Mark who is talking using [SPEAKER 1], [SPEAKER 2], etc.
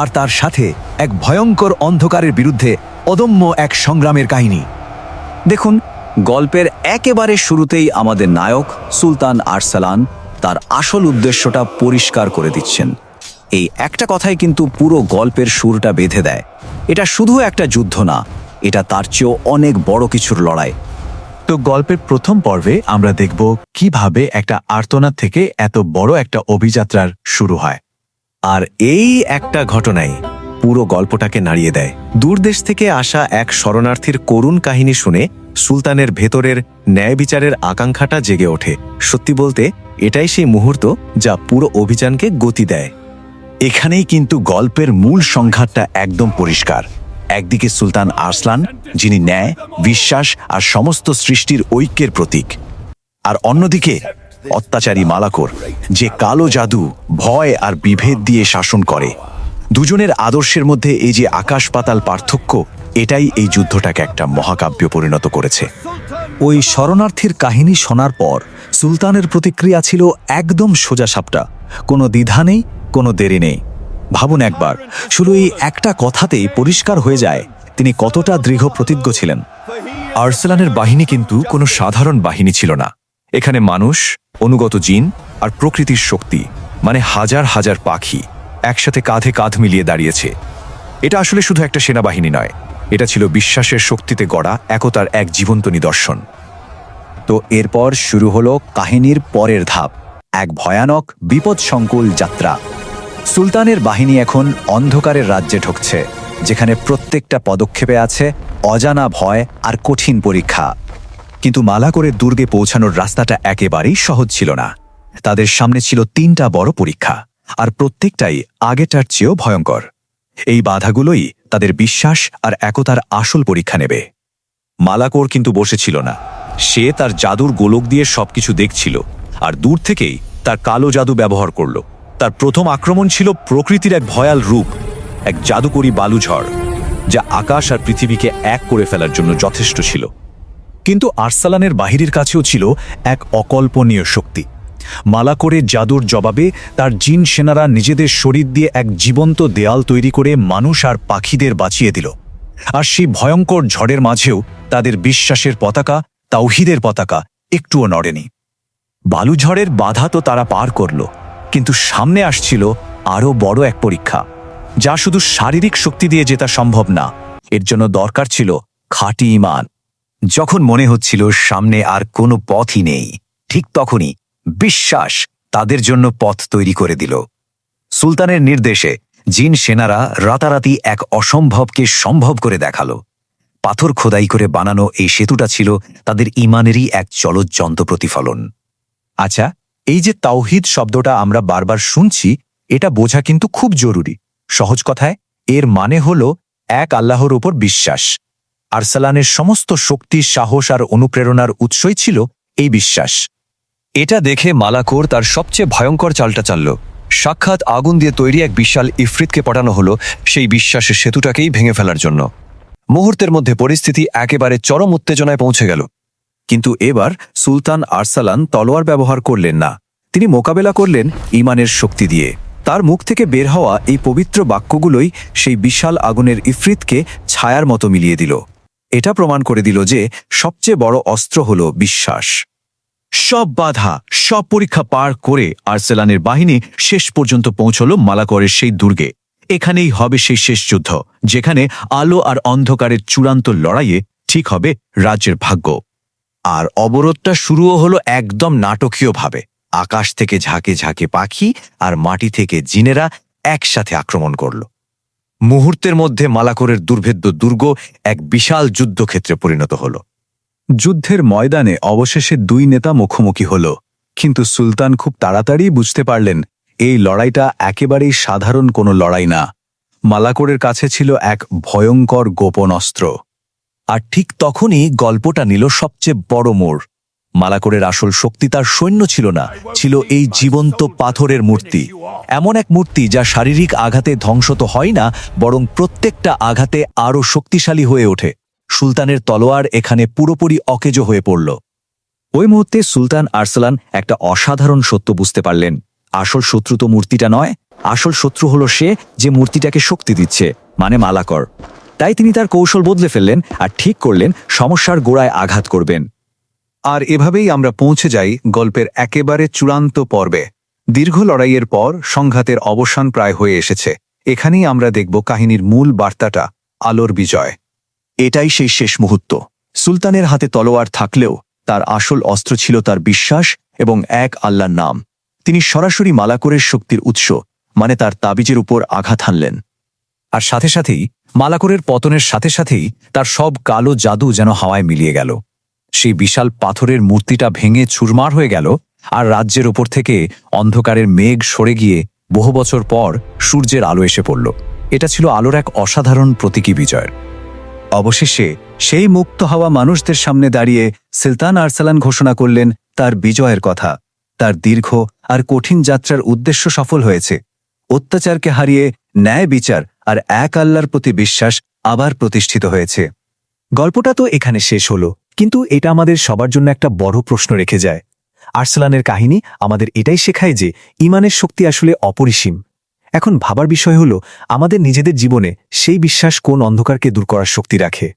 [SPEAKER 1] আর তার সাথে এক ভয়ঙ্কর অন্ধকারের বিরুদ্ধে অদম্য এক সংগ্রামের কাহিনী।
[SPEAKER 2] দেখুন, গল্পের একেবারে শুরুতেই আমাদের নায়ক সুলতান আরসালান তার আসল উদ্দেশ্যটা পরিষ্কার করে দিচ্ছেন। এই একটা কথাই কিন্তু পুরো গল্পের সুরটা বেঁধে দেয়। এটা শুধু একটা যুদ্ধ না, এটা তার চেয়েও অনেক বড় কিছুর লড়াই।
[SPEAKER 3] তো গল্পের প্রথম পর্বে আমরা দেখব কীভাবে একটা আর্তনাদ থেকে এত বড় একটা অভিযাত্রার শুরু হয়।
[SPEAKER 1] আর এই একটা ঘটনাই পুরো গল্পটাকে নাড়িয়ে দেয়। দূরদেশ থেকে আসা এক শরণার্থীর করুণ কাহিনী শুনে সুলতানের ভেতরের ন্যায় বিচারের আকাঙ্ক্ষাটা জেগে ওঠে। সত্যি বলতে, এটাই সেই মুহূর্ত যা পুরো অভিযানকে গতি দেয়।
[SPEAKER 3] এখানেই কিন্তু গল্পের মূল সংঘাতটা একদম পরিষ্কার। একদিকে সুলতান আরসলান, যিনি ন্যায়, বিশ্বাস আর সমস্ত সৃষ্টির ঐক্যের প্রতীক। আর অন্যদিকে অত্যাচারী মালাকোর, যে কালো জাদু, ভয় আর বিভেদ দিয়ে শাসন করে। দুজনের আদর্শের মধ্যে এই যে আকাশ পাতাল পার্থক্য, এটাই এই যুদ্ধটাকে একটা মহাকাব্য পরিণত করেছে।
[SPEAKER 1] ওই শরণার্থীর কাহিনী শোনার পর সুলতানের প্রতিক্রিয়া ছিল একদম সোজাসাপটা কোনো দ্বিধা নেই, কোনো দেরি নেই। ভাবুন একবার, শুধু এই একটা কথাতেই পরিষ্কার হয়ে যায় তিনি কতটা দৃঢ় প্রতিজ্ঞ ছিলেন। আর্সেলানের বাহিনী কিন্তু কোনো সাধারণ বাহিনী ছিল না। এখানে মানুষ অনুগত জিন আর প্রকৃতির শক্তি মানে হাজার হাজার পাখি, একসাথে কাঁধে কাঁধ মিলিয়ে দাঁড়িয়েছে। এটা আসলে শুধু একটা সেনাবাহিনী নয়, এটা ছিল বিশ্বাসের শক্তিতে গড়া একতার এক জীবন্ত নিদর্শন।
[SPEAKER 2] তো এরপর শুরু হলো কাহিনীর পরের ধাপ, এক ভয়ানক বিপদসংকুল যাত্রা। সুলতানের বাহিনী এখন অন্ধকারের রাজ্যে ঢুকছে, যেখানে প্রত্যেকটা পদক্ষেপে আছে অজানা ভয় আর কঠিন পরীক্ষা।
[SPEAKER 1] কিন্তু মালাকরের দুর্গে পৌঁছানোর রাস্তাটা একেবারেই সহজ ছিল না। তাদের সামনে ছিল তিনটা বড় পরীক্ষা, আর প্রত্যেকটাই আগেটার চেয়েও ভয়ঙ্কর। এই বাধাগুলোই তাদের বিশ্বাস আর একতার আসল পরীক্ষা নেবে। মালাকোর কিন্তু বসেছিল না। সে তার জাদুর গোলক দিয়ে সবকিছু দেখছিল, আর দূর থেকেই তার কালো জাদু ব্যবহার করল। তার প্রথম আক্রমণ ছিল প্রকৃতির এক ভয়াল রূপ, এক জাদুকরী বালুঝড়, যা আকাশ আর পৃথিবীকে এক করে ফেলার জন্য যথেষ্ট ছিল। কিন্তু আরসালানের বাহিরের কাছেও ছিল এক অকল্পনীয় শক্তি। মালাকোরের জাদুর জবাবে তার জিন সেনারা নিজেদের শরীর দিয়ে এক জীবন্ত দেয়াল তৈরি করে মানুষ আর পাখিদের বাঁচিয়ে দিল। আর সেই ভয়ঙ্কর ঝড়ের মাঝেও তাদের বিশ্বাসের পতাকা, তাওহিদের পতাকা একটুও নড়েনি। বালুঝড়ের বাধা তো তারা পার করল, কিন্তু সামনে আসছিল আরও বড় এক পরীক্ষা, যা শুধু শারীরিক শক্তি দিয়ে জেতা সম্ভব না, এর জন্য দরকার ছিল খাঁটি ইমান। যখন মনে হচ্ছিল সামনে আর কোনো পথই নেই, ঠিক তখনই বিশ্বাস তাদের জন্য পথ তৈরি করে দিল। সুলতানের নির্দেশে জিন সেনারা রাতারাতি এক অসম্ভবকে সম্ভব করে দেখাল। পাথর খোদাই করে বানানো এই সেতুটা ছিল তাদের ইমানেরই এক চলজ্জন্ত প্রতিফলন। আচ্ছা এই যে তাওহিদ শব্দটা আমরা বারবার শুনছি, এটা বোঝা কিন্তু খুব জরুরি। সহজ কথায়, এর মানে হল এক আল্লাহর উপর বিশ্বাস। আরসালানের সমস্ত শক্তি, সাহস আর অনুপ্রেরণার উৎসই ছিল এই বিশ্বাস। এটা দেখে মালাকোর তার সবচেয়ে ভয়ঙ্কর চালটা চালল। সাক্ষাৎ আগুন দিয়ে তৈরি এক বিশাল ইফরিতকে পাঠানো হলো সেই বিশ্বাসের সেতুটাকেই ভেঙে ফেলার জন্য। মুহূর্তের মধ্যে পরিস্থিতি একেবারে চরম উত্তেজনায় পৌঁছে গেল। কিন্তু এবার সুলতান আরসালান তলোয়ার ব্যবহার করলেন না। তিনি মোকাবেলা করলেন ইমানের শক্তি দিয়ে। তার মুখ থেকে বের হওয়া এই পবিত্র বাক্যগুলোই সেই বিশাল আগুনের ইফরিতকে ছায়ার মতো মিলিয়ে দিল। এটা প্রমাণ করে দিল যে সবচেয়ে বড় অস্ত্র হল বিশ্বাস। সব বাধা, সব পরীক্ষা পার করে আর্সেলানের বাহিনী শেষ পর্যন্ত পৌঁছল মালাকরের সেই দুর্গে। এখানেই হবে সেই শেষ যুদ্ধ, যেখানে আলো আর অন্ধকারের চূড়ান্ত লড়াইয়ে ঠিক হবে রাজ্যের ভাগ্য। আর অবরোধটা শুরুও হলো একদম নাটকীয়ভাবে। আকাশ থেকে ঝাঁকে ঝাঁকে পাখি আর মাটি থেকে জিনেরা একসাথে আক্রমণ করল। মুহূর্তের মধ্যে মালাকরের দুর্ভেদ্য দুর্গ এক বিশাল যুদ্ধক্ষেত্রে পরিণত হল। যুদ্ধের ময়দানে অবশেষে দুই নেতা মুখোমুখি হল, কিন্তু সুলতান খুব তাড়াতাড়ি বুঝতে পারলেন, এই লড়াইটা একেবারেই সাধারণ কোনো লড়াই না। মালাকোরের কাছে ছিল এক ভয়ঙ্কর গোপন অস্ত্র। আর ঠিক তখনই গল্পটা নিল সবচেয়ে বড় মোড়। মালাকোরের আসল শক্তি তার সৈন্য ছিল না, ছিল এই জীবন্ত পাথরের মূর্তি। এমন এক মূর্তি যা শারীরিক আঘাতে ধ্বংস তো হয় না, বরং প্রত্যেকটা আঘাতে আরও শক্তিশালী হয়ে ওঠে। সুলতানের তলোয়ার এখানে পুরোপুরি অকেজো হয়ে পড়ল। ওই মুহূর্তে সুলতান আরসালান একটা অসাধারণ সত্য বুঝতে পারলেন। আসল শত্রু তো মূর্তিটা নয়,
[SPEAKER 2] আসল শত্রু হলো সে যে মূর্তিটাকে শক্তি দিচ্ছে মানে মালাকর। তাই তিনি তার কৌশল বদলে ফেললেন আর ঠিক করলেন সমস্যার গোড়ায় আঘাত করবেন।
[SPEAKER 1] আর এভাবেই আমরা পৌঁছে যাই গল্পের একেবারে চূড়ান্ত পর্বে। দীর্ঘ লড়াইয়ের পর সংঘাতের অবসান প্রায় হয়ে এসেছে। এখানেই আমরা দেখব কাহিনীর মূল বার্তাটা, আলোর বিজয়।
[SPEAKER 3] এটাই সেই শেষ মুহূর্ত। সুলতানের হাতে তলোয়ার থাকলেও তার আসল অস্ত্র ছিল তার বিশ্বাস এবং এক আল্লাহর নাম। তিনি সরাসরি মালাকরের শক্তির উৎস মানে তার তাবিজের উপর আঘাত হানলেন।
[SPEAKER 1] আর সাথে সাথেই, মালাকরের পতনের সাথে সাথেই তার সব কালো জাদু যেন হাওয়ায় মিলিয়ে গেল। সেই বিশাল পাথরের মূর্তিটা ভেঙে চুরমার হয়ে গেল আর রাজ্যের ওপর থেকে অন্ধকারের মেঘ সরে গিয়ে বহু বছর পর সূর্যের আলো এসে পড়ল। এটা ছিল আলোর এক অসাধারণ প্রতীকী বিজয়ের অবশেষে সেই মুক্ত হওয়া মানুষদের সামনে দাঁড়িয়ে সুলতান আরসালান ঘোষণা করলেন তার বিজয়ের কথা। তার দীর্ঘ আর কঠিন যাত্রার উদ্দেশ্য সফল হয়েছে। অত্যাচারকে হারিয়ে ন্যায় বিচার আর এক আল্লাহর প্রতি বিশ্বাস আবার প্রতিষ্ঠিত হয়েছে। গল্পটা তো এখানে শেষ হলো। কিন্তু এটা আমাদের সবার জন্য একটা বড় প্রশ্ন রেখে যায়। আর্সলানের কাহিনী আমাদের এটাই শেখায় যে ইমানের শক্তি আসলে অপরিসীম। এখন ভাবার বিষয় হল, আমাদের নিজেদের জীবনে সেই বিশ্বাস কোন অন্ধকারকে দূর করার শক্তি রাখে।